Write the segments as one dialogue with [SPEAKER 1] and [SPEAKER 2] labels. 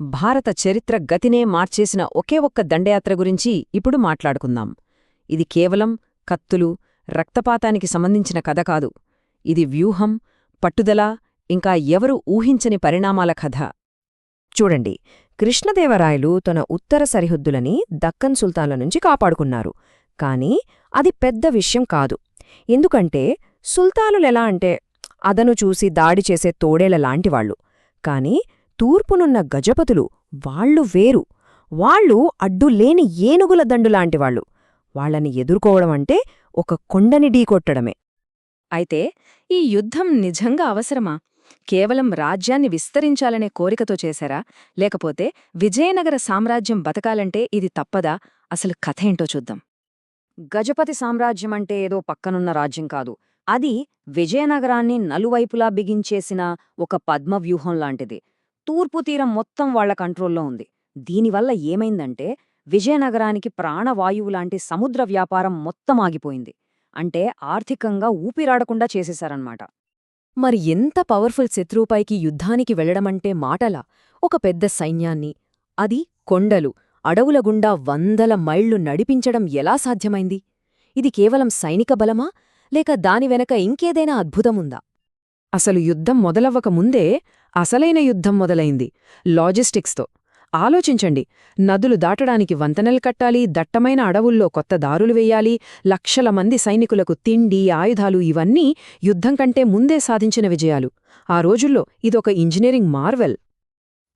[SPEAKER 1] భారత చరిత్ర గతినే మార్చేసిన ఒకే ఒక్క దండయాత్ర గురించి ఇప్పుడు మాట్లాడుకుందాం. ఇది కేవలం కత్తులు రక్తపాతానికి సంబంధించిన కథ కాదు. ఇది వ్యూహం పట్టుదల ఇంకా ఎవరు ఊహించని పరిణామాల కథ.
[SPEAKER 2] చూడండి కృష్ణదేవరాయలు తన ఉత్తర సరిహద్దులని దక్కన్ సుల్తాన్ల నుంచి కాపాడుకున్నారు. కాని అది పెద్ద విషయం కాదు. ఎందుకంటే సుల్తానులెలా అంటే అదను చూసి దాడి చేసే తోడేళ్ళ లాంటివాళ్ళు కాని తూర్పునున్న గజపతులు వాళ్ళు వేరు. వాళ్ళు అడ్డులేని ఏనుగుల దండులాంటివాళ్ళు వాళ్ళని ఎదుర్కోవడమంటే ఒక కొండని ఢీకొట్టడమే.
[SPEAKER 3] అయితే ఈ యుద్ధం నిజంగా అవసరమా? కేవలం రాజ్యాన్ని విస్తరించాలనే కోరికతో చేశారా? లేకపోతే విజయనగర సామ్రాజ్యం బతకాలంటే ఇది తప్పదా? అసలు కథేంటో చూద్దాం.
[SPEAKER 1] గజపతి సామ్రాజ్యం అంటే ఏదో పక్కనున్న రాజ్యం కాదు. అది విజయనగరాన్ని నలువైపులా బిగించేసిన ఒక పద్మవ్యూహం లాంటిది తూర్పు తీరం మొత్తం వాళ్ళ కంట్రోల్లో ఉంది. దీనివల్ల ఏమైందంటే విజయనగరానికి ప్రాణవాయువు లాంటి సముద్ర వ్యాపారం మొత్తం ఆగిపోయింది. అంటే ఆర్థికంగా ఊపిరాడకుండా చేసేశారన్నమాట.
[SPEAKER 2] మరి ఎంత పవర్ఫుల్ శత్రువుపైకి యుద్ధానికి వెళ్ళడమంటే మాటలా? ఒక పెద్ద సైన్యాన్ని అది కొండలు అడవుల గుండా వందల మైళ్ళు నడిపించడం ఎలా సాధ్యమైంది? ఇది కేవలం సైనిక బలమా? లేక దాని వెనక ఇంకేదైనా అద్భుతముందా?
[SPEAKER 1] అసలు యుద్ధం మొదలవ్వక ముందే అసలైన యుద్ధం మొదలైంది. లాజిస్టిక్స్తో. ఆలోచించండి. నదులు దాటడానికి వంతెనలు కట్టాలి దట్టమైన అడవుల్లో కొత్త దారులు వెయ్యాలి లక్షల మంది సైనికులకు తిండి ఆయుధాలు ఇవన్నీ యుద్ధం కంటే ముందే సాధించిన విజయాలు. ఆ రోజుల్లో ఇదొక ఇంజనీరింగ్ మార్వెల్.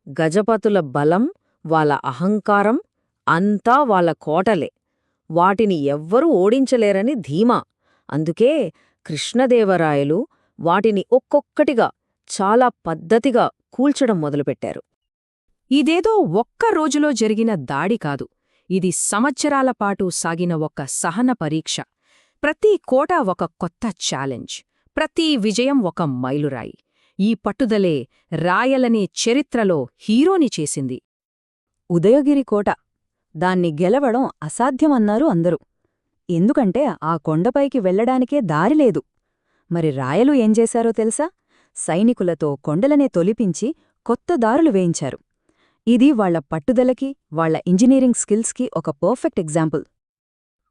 [SPEAKER 2] గజపతుల బలం వాళ్ళ అహంకారం అంతా వాళ్ళ కోటలే. వాటిని ఎవ్వరూ ఓడించలేరని ధీమా. అందుకే కృష్ణదేవరాయలు వాటిని ఒక్కొక్కటిగా చాలా పద్ధతిగా కూల్చడం మొదలుపెట్టారు.
[SPEAKER 3] ఇదేదో ఒక్క రోజులో జరిగిన దాడి కాదు. ఇది సంవత్సరాల పాటు సాగిన ఒక సహన పరీక్ష. ప్రతి కోట ఒక కొత్త ఛాలెంజ్. ప్రతి విజయం ఒక మైలురాయి. ఈ పట్టుదలే రాయలనే చరిత్రలో హీరోని చేసింది.
[SPEAKER 1] ఉదయగిరి కోట. దాన్ని గెలవడం అసాధ్యమన్నారు అందరూ. ఎందుకంటే ఆ కొండపైకి వెళ్ళడానికే దారిలేదు మరి రాయలు ఏం చేశారో తెలుసా? సైనికులతో కొండలనే తొలిపించి కొత్త దారులు వేయించారు. ఇది వాళ్ళ పట్టుదలకి వాళ్ళ ఇంజనీరింగ్ స్కిల్స్కి ఒక పర్ఫెక్ట్ ఎగ్జాంపుల్.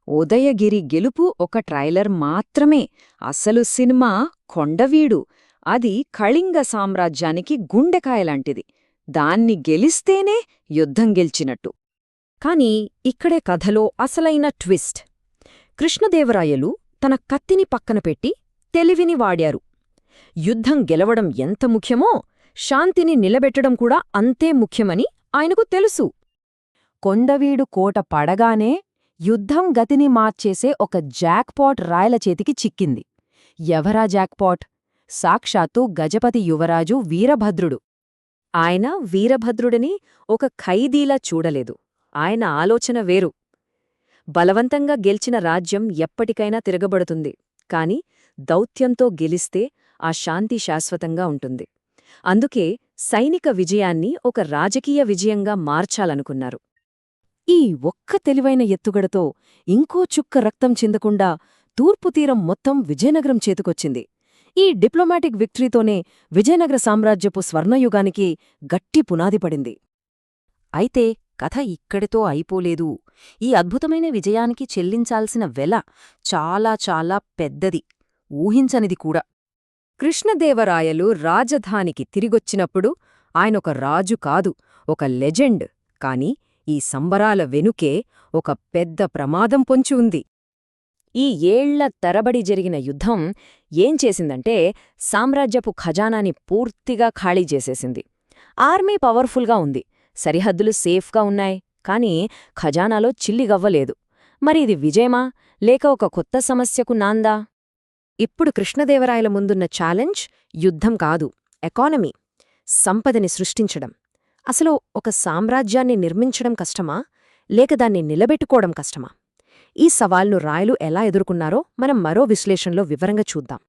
[SPEAKER 1] ఉదయగిరి గెలుపు ఒక ట్రైలర్ మాత్రమే. అసలు సినిమా కొండవీడు అది కళింగ సామ్రాజ్యానికి గుండెకాయలాంటిది దాన్ని గెలిస్తేనే యుద్ధం గెలిచినట్టు.
[SPEAKER 2] కాని ఇక్కడే కథలో అసలైన ట్విస్ట్. కృష్ణదేవరాయలు తన కత్తిని పక్కన పెట్టి తెలివిని వాడారు. యుద్ధం గెలవడం ఎంత ముఖ్యమో శాంతిని నిలబెట్టడం కూడా అంతే ముఖ్యమని ఆయనకు తెలుసు. కొండవీడు కోట పడగానే యుద్ధం గతిని మార్చేసే ఒక జాక్పాట్ రాయల చేతికి చిక్కింది. ఎవరా జాక్పాట్? సాక్షాత్తు గజపతి యువరాజు వీరభద్రుడు. ఆయన వీరభద్రుడిని ఒక ఖైదీలా చూడలేదు. ఆయన ఆలోచన వేరు. బలవంతంగా గెలిచిన రాజ్యం ఎప్పటికైనా తిరగబడుతుంది. కాని దౌత్యంతో గెలిస్తే ఆ శాంతి శాశ్వతంగా ఉంటుంది. అందుకే సైనిక విజయాన్ని ఒక రాజకీయ విజయంగా మార్చాలనుకున్నారు. ఈ ఒక్క తెలివైన ఎత్తుగడతో ఇంకో చుక్క రక్తం చెందకుండా తూర్పుతీరం మొత్తం విజయనగరం చేతుకొచ్చింది. ఈ డిప్లొమాటిక్ విక్టరీతోనే విజయనగర సామ్రాజ్యపు స్వర్ణయుగానికి గట్టి పునాది పడింది. అయితే కథ ఇక్కడితో అయిపోలేదు. ఈ అద్భుతమైన విజయానికి చెల్లించాల్సిన వెల చాలా చాలా పెద్దది. ఊహించనిది కూడా. కృష్ణదేవరాయలు రాజధానికి తిరిగొచ్చినప్పుడు ఆయనొక రాజు కాదు ఒక లెజెండ్. కాని ఈ సంబరాల వెనుకే ఒక పెద్ద ప్రమాదం పొంచి ఉంది. ఈ ఏళ్ళ తరబడి జరిగిన యుద్ధం ఏం చేసిందంటే సామ్రాజ్యపు ఖజానాని పూర్తిగా ఖాళీ చేసేసింది. ఆర్మీ పవర్ఫుల్గా ఉంది. సరిహద్దులు సేఫ్గా ఉన్నాయి. కాని ఖజానాలో చిల్లిగవ్వలేదు మరి ఇది విజయమా? లేక ఒక కొత్త సమస్యకు నాందా? ఇప్పుడు కృష్ణదేవరాయల ముందున్న ఛాలెంజ్ యుద్ధం కాదు ఎకానమీ సంపదని సృష్టించడం. అసలు ఒక సామ్రాజ్యాన్ని నిర్మించడం కష్టమా? లేక దాన్ని నిలబెట్టుకోవడం కష్టమా? ఈ సవాల్ను రాయలు ఎలా ఎదుర్కొన్నారో మనం మరో విశ్లేషణలో వివరంగా చూద్దాం.